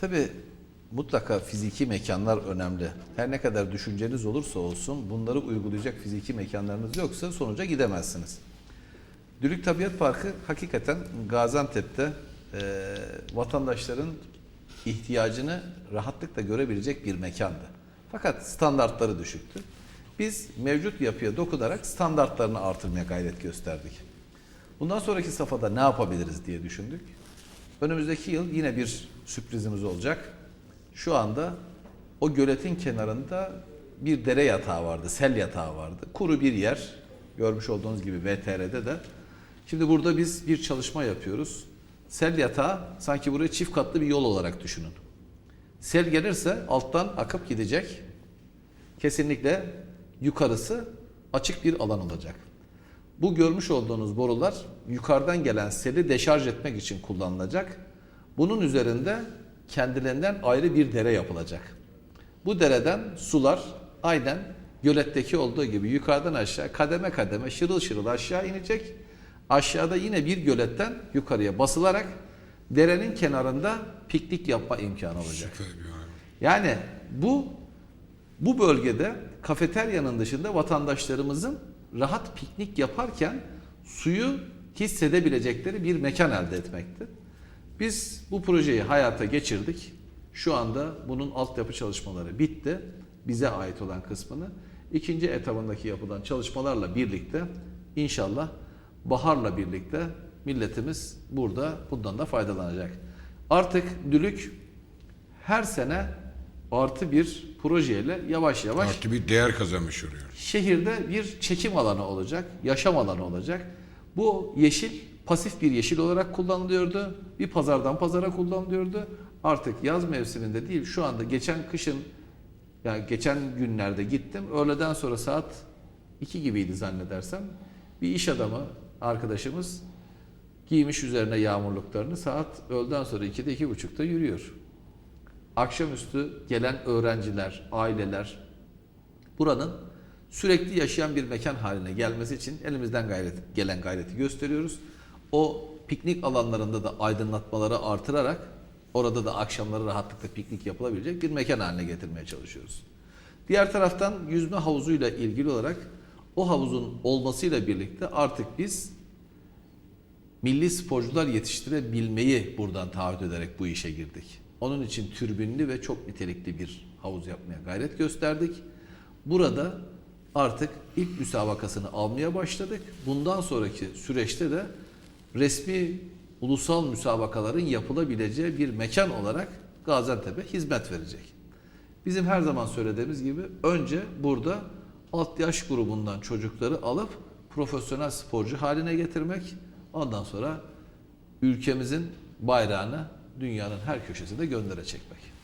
Tabii mutlaka fiziki mekanlar önemli. Her ne kadar düşünceniz olursa olsun bunları uygulayacak fiziki mekanlarınız yoksa sonuca gidemezsiniz. Dülük Tabiat Parkı hakikaten Gaziantep'te e, vatandaşların ihtiyacını rahatlıkla görebilecek bir mekandı. Fakat standartları düşüktü. Biz mevcut yapıya dokunarak standartlarını artırmaya gayret gösterdik. Bundan sonraki safhada ne yapabiliriz diye düşündük. Önümüzdeki yıl yine bir sürprizimiz olacak. Şu anda o göletin kenarında bir dere yatağı vardı, sel yatağı vardı. Kuru bir yer. Görmüş olduğunuz gibi VTR'de de. Şimdi burada biz bir çalışma yapıyoruz. Sel yatağı sanki burayı çift katlı bir yol olarak düşünün. Sel gelirse alttan akıp gidecek. Kesinlikle yukarısı açık bir alan olacak. Bu görmüş olduğunuz borular yukarıdan gelen seli deşarj etmek için kullanılacak. Bunun üzerinde kendilerinden ayrı bir dere yapılacak. Bu dereden sular aynen göletteki olduğu gibi yukarıdan aşağı kademe kademe şırıl şırıl aşağı inecek. Aşağıda yine bir göletten yukarıya basılarak derenin kenarında piknik yapma imkanı olacak. Yani bu bu bölgede kafeteryanın dışında vatandaşlarımızın rahat piknik yaparken suyu hissedebilecekleri bir mekan elde etmekti. Biz bu projeyi hayata geçirdik. Şu anda bunun altyapı çalışmaları bitti. Bize ait olan kısmını. ikinci etabındaki yapılan çalışmalarla birlikte inşallah baharla birlikte milletimiz burada bundan da faydalanacak. Artık Dülük her sene artı bir projeyle yavaş yavaş Artı bir değer kazanmış oluyor. şehirde bir çekim alanı olacak, yaşam alanı olacak. Bu yeşil pasif bir yeşil olarak kullanılıyordu. Bir pazardan pazara kullanılıyordu. Artık yaz mevsiminde değil şu anda geçen kışın yani geçen günlerde gittim. Öğleden sonra saat 2 gibiydi zannedersem. Bir iş adamı arkadaşımız giymiş üzerine yağmurluklarını saat öğleden sonra 2'de 2.30'da yürüyor. Akşamüstü gelen öğrenciler, aileler buranın sürekli yaşayan bir mekan haline gelmesi için elimizden gayret, gelen gayreti gösteriyoruz. O piknik alanlarında da aydınlatmaları artırarak orada da akşamları rahatlıkla piknik yapılabilecek bir mekan haline getirmeye çalışıyoruz. Diğer taraftan yüzme havuzuyla ilgili olarak o havuzun olmasıyla birlikte artık biz milli sporcular yetiştirebilmeyi buradan taahhüt ederek bu işe girdik. Onun için türbinli ve çok nitelikli bir havuz yapmaya gayret gösterdik. Burada artık ilk müsabakasını almaya başladık. Bundan sonraki süreçte de resmi ulusal müsabakaların yapılabileceği bir mekan olarak Gaziantep'e hizmet verecek. Bizim her zaman söylediğimiz gibi önce burada alt yaş grubundan çocukları alıp profesyonel sporcu haline getirmek, ondan sonra ülkemizin bayrağını dünyanın her köşesine göndere çekmek.